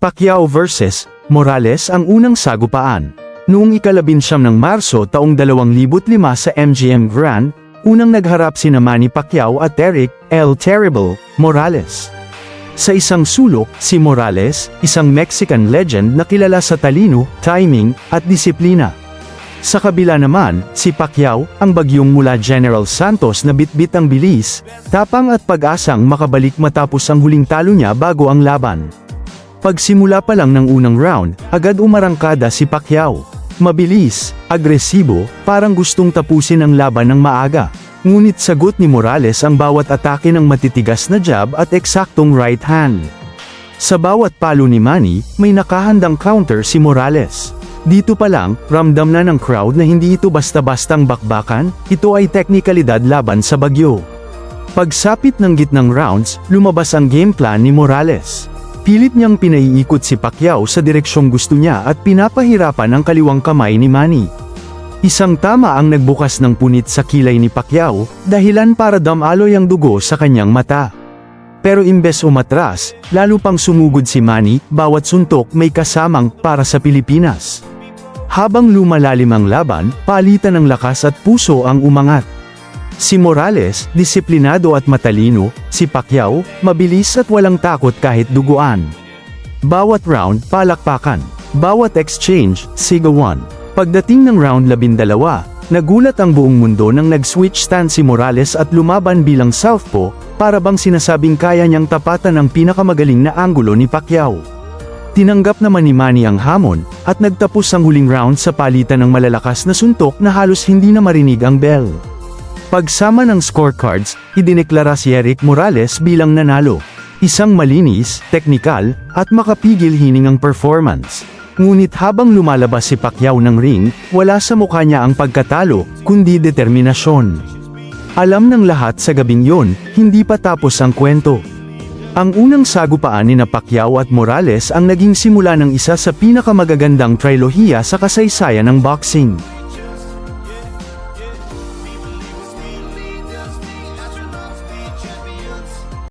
Pacquiao vs. Morales ang unang sagupaan. Noong ikalabinsyam ng Marso taong 2005 sa MGM Grand, unang nagharap si Manny Pacquiao at Eric L. Terrible Morales. Sa isang sulok, si Morales, isang Mexican legend na kilala sa talino, timing, at disiplina. Sa kabila naman, si Pacquiao, ang bagyong mula General Santos na bitbit ang bilis, tapang at pag-asang makabalik matapos ang huling talo niya bago ang laban. Pagsimula pa lang ng unang round, agad umarangkada si Pacquiao. Mabilis, agresibo, parang gustong tapusin ang laban ng maaga. Ngunit sagot ni Morales ang bawat atake ng matitigas na jab at eksaktong right hand. Sa bawat palo ni Manny, may nakahandang counter si Morales. Dito pa lang, ramdam na ng crowd na hindi ito basta-bastang bakbakan, ito ay teknikalidad laban sa bagyo. Pagsapit ng gitnang rounds, lumabas ang game plan ni Morales. Pilit niyang pinaiikot si Pacquiao sa direksyong gusto niya at pinapahirapan ang kaliwang kamay ni Manny. Isang tama ang nagbukas ng punit sa kilay ni Pacquiao, dahilan para damaloy ang dugo sa kanyang mata. Pero imbes umatras, lalo pang sumugod si Manny, bawat suntok may kasamang para sa Pilipinas. Habang lumalalim ang laban, palitan ng lakas at puso ang umangat. Si Morales, disiplinado at matalino, si Pacquiao, mabilis at walang takot kahit duguan. Bawat round, palakpakan. Bawat exchange, sigawan. Pagdating ng round 12, nagulat ang buong mundo nang nag-switch stand si Morales at lumaban bilang southpaw, para bang sinasabing kaya niyang tapatan ang pinakamagaling na anggulo ni Pacquiao. Tinanggap naman ni Manny ang hamon, at nagtapos ang huling round sa palitan ng malalakas na suntok na halos hindi na marinig ang bell. Pagsama ng scorecards, idineklara si Eric Morales bilang nanalo. Isang malinis, teknikal, at makapigil hiningang performance. Ngunit habang lumalabas si Pacquiao ng ring, wala sa mukha niya ang pagkatalo, kundi determinasyon. Alam ng lahat sa gabing yon, hindi pa tapos ang kwento. Ang unang sagupaan ni na Pacquiao at Morales ang naging simula ng isa sa pinakamagagandang trilohiya sa kasaysayan ng boxing.